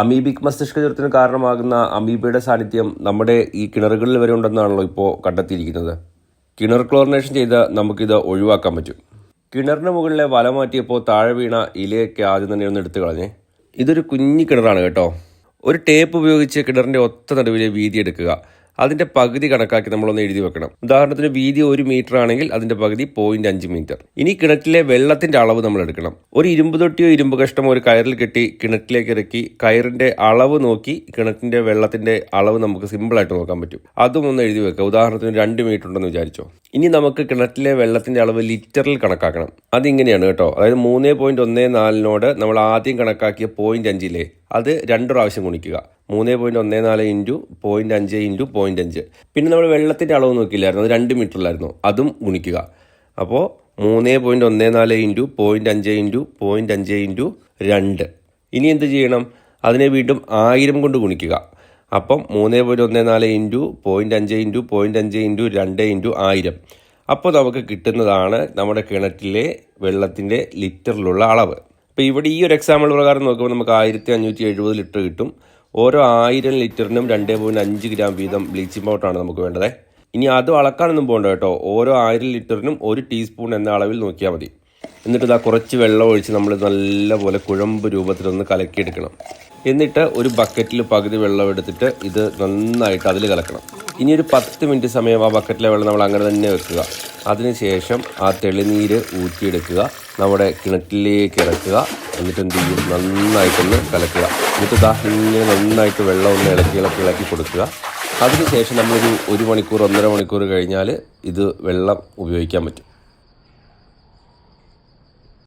Amoebic മസ്തിഷ്ക ജ്വരത്തിന് കാരണമാകുന്ന അമീബയുടെ സാന്നിധ്യം നമ്മുടെ ഈ കിണറുകളിൽ വരെ ഉണ്ടെന്നാണല്ലോ ഇപ്പോൾ കണ്ടെത്തിയിരിക്കുന്നത്. കിണർ ക്ലോറിനേഷൻ ചെയ്ത് നമുക്കിത് ഒഴിവാക്കാൻ പറ്റും. കിണറിന് മുകളിലെ വല മാറ്റിയപ്പോൾ താഴെ വീണ ഇലയൊക്കെ ആദ്യം തന്നെ ഒന്ന് എടുത്തു കളഞ്ഞേ. ഇതൊരു കുഞ്ഞി കിണറാണ് കേട്ടോ. ഒരു ടേപ്പ് ഉപയോഗിച്ച് കിണറിന്റെ ഒത്ത നടുവിലെ വീതി എടുക്കുക. അതിന്റെ പകുതി കണക്കാക്കി നമ്മളൊന്ന് എഴുതി വെക്കണം. ഉദാഹരണത്തിന് വീതി ഒരു മീറ്റർ ആണെങ്കിൽ അതിന്റെ പകുതി പോയിന്റ് അഞ്ച് മീറ്റർ ഇനി കിണറ്റിലെ വെള്ളത്തിന്റെ അളവ് നമ്മൾ എടുക്കണം. ഒരു ഇരുമ്പ് തൊട്ടിയോ ഇരുമ്പ് കഷ്ടമോ ഒരു കയറിൽ കെട്ടി കിണറ്റിലേക്ക് ഇറക്കി കയറിന്റെ അളവ് നോക്കി കിണറ്റിന്റെ വെള്ളത്തിന്റെ അളവ് നമുക്ക് സിമ്പിൾ ആയിട്ട് നോക്കാൻ പറ്റും. അതും ഒന്ന് എഴുതി വെക്കുക. ഉദാഹരണത്തിന് രണ്ട് മീറ്റർ ഉണ്ടെന്ന് വിചാരിച്ചോ. ഇനി നമുക്ക് കിണറ്റിലെ വെള്ളത്തിന്റെ അളവ് ലിറ്ററിൽ കണക്കാക്കണം. അതിങ്ങനെയാണ് കേട്ടോ. അതായത് മൂന്ന് പോയിന്റ് ഒന്ന് നാലിനോട് നമ്മൾ ആദ്യം കണക്കാക്കിയ പോയിന്റ് അഞ്ചിലെ അത് രണ്ട് പ്രാവശ്യം ഗുണിക്കുക. മൂന്ന് പോയിന്റ് ഒന്ന് നാല് ഇന്റു പോയിന്റ് അഞ്ച് ഇന്റു പോയിന്റ് അഞ്ച്. പിന്നെ നമ്മൾ വെള്ളത്തിന്റെ അളവ് നോക്കിയില്ലായിരുന്നു അത് രണ്ട് മീറ്ററിലായിരുന്നു അതും ഗുണിക്കുക. അപ്പോൾ മൂന്ന് പോയിന്റ് ഒന്ന് നാല് ഇന്റു പോയിന്റ് അഞ്ച് ഇന്റു പോയിന്റ് അഞ്ച് ഇന്റു രണ്ട്. ഇനി എന്ത് ചെയ്യണം? അതിനെ വീണ്ടും ആയിരം കൊണ്ട് ഗുണിക്കുക. അപ്പം മൂന്ന് പോയിന്റ് ഒന്ന് നാല് ഇന്റു പോയിന്റ് അഞ്ച് ഇന്റു പോയിന്റ് അഞ്ച് ഇന്റു രണ്ട് ഇന്റു ആയിരം. അപ്പോൾ നമുക്ക് കിട്ടുന്നതാണ് നമ്മുടെ കിണറ്റിലെ വെള്ളത്തിന്റെ ലിറ്ററിലുള്ള അളവ്. അപ്പോൾ ഇവിടെ ഈ ഒരു എക്സാമ്പിൾ പ്രകാരം നോക്കുമ്പോൾ നമുക്ക് ആയിരത്തി അഞ്ഞൂറ്റി എഴുപത് ലിറ്റർ കിട്ടും. ഓരോ ആയിരം ലിറ്ററിനും രണ്ട് പോയിന്റ് അഞ്ച് ഗ്രാം വീതം ബ്ലീച്ചിങ് പൗഡറാണ് നമുക്ക് വേണ്ടത്. ഇനി അത് അളക്കാനൊന്നും പോകണ്ട കേട്ടോ. ഓരോ ആയിരം ലിറ്ററിനും ഒരു ടീസ്പൂൺ എന്ന അളവിൽ നോക്കിയാൽ മതി. എന്നിട്ട് ഇതാ കുറച്ച് വെള്ളം ഒഴിച്ച് നമ്മൾ നല്ലപോലെ കുഴമ്പ് രൂപത്തിലൊന്ന് കലക്കിയെടുക്കണം. എന്നിട്ട് ഒരു ബക്കറ്റിൽ പകുതി വെള്ളം എടുത്തിട്ട് ഇത് നന്നായിട്ട് അതിൽ കലക്കണം. ഇനി ഒരു പത്ത് മിനിറ്റ് സമയം ആ ബക്കറ്റിലെ വെള്ളം നമ്മൾ അങ്ങനെ തന്നെ വെക്കുക. അതിനുശേഷം ആ തെളിനീര് ഊറ്റിയെടുക്കുക. നമ്മുടെ കിണറ്റിലേക്ക് ഇറക്കുക. എന്നിട്ട് എന്ത് ചെയ്യും നന്നായിട്ടൊന്ന് കലക്കുക. എന്നിട്ട് ദാ ഇങ്ങനെ നന്നായിട്ട് വെള്ളം ഒന്ന് ഇളക്കി ഇളക്കി ഇളക്കി കൊടുക്കുക അതിനുശേഷം നമ്മളൊരു ഒരു മണിക്കൂർ ഒന്നര മണിക്കൂർ കഴിഞ്ഞാൽ ഇത് വെള്ളം ഉപയോഗിക്കാൻ പറ്റും.